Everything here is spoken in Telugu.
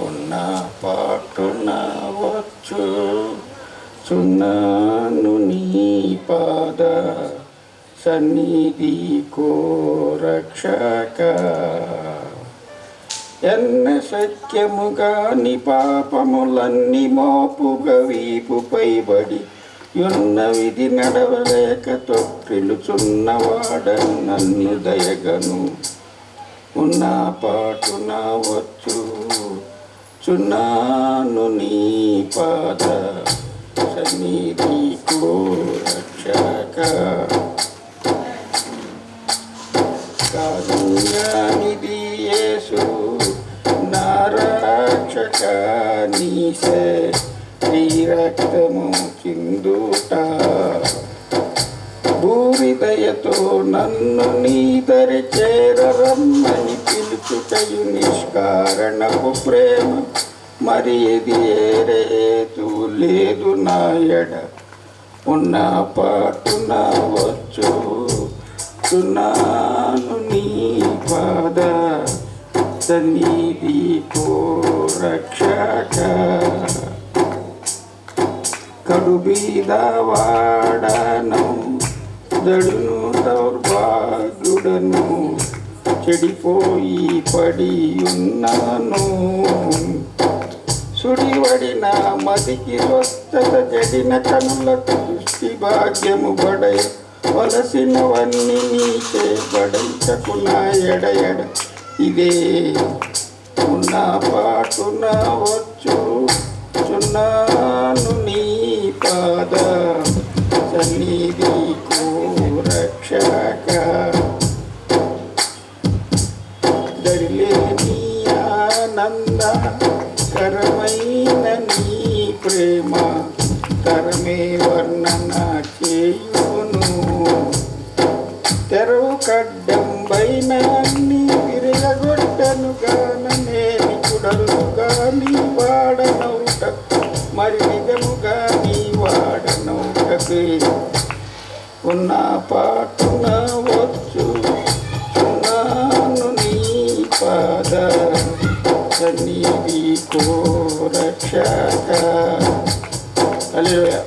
ఉన్న పాటున వచ్చు. చున్నాను నీ పాద సన్నిధి కోరక్షక. ఎన్న సత్యముగా ని పాపములన్నీ మోపుగా వీపుపై బడి. యున్న విధి నడవలేక తొక్కిలుచున్నవాడ నన్ను దయగను. ఉన్న పాటున వచ్చు. చున్నాను నీ పాద సన్నిధి రక్షక కారుణ్యానిధి యేసు నారాక్షక నీసే శ్రీరక్తము చిందుట. భూమి దయతో నన్ను నీదరి చేరరమ్మని పిలుచుటయు నిష్కారణపు ప్రేమ. మరి ఇది ఏరేతు లేదు నాయడ ఉన్న పాటున వచ్చు. చున్నాను నీ పాద సన్నిధి రక్షక కడుబీద వాడను దడును దౌర్భాగ్యుడను చెడిపోయి పడి ఉన్నాను సుడివడిన మదికి స్వస్థత జడిన కనులకు దృష్టి భాగ్యము బడయ వలసినవన్నీ నీచే బడైటకు నా ఇదే ఉన్న పాటున వచ్చు చున్నాను నీ పాద సన్నిధి. నంద కరమైన నీ ప్రేమ తరమే వర్ణన చేయును. తెరవు కడ్డంబైన అన్ని విరగొట్టను గాన కుడలు గాని వాడనౌట మరి నిజము గాని వాడనౌటకు. ఉన్న పాటున వచ్చు చున్నాను నీ పాద సన్నిధి కోరక్షక హల్లెలూయా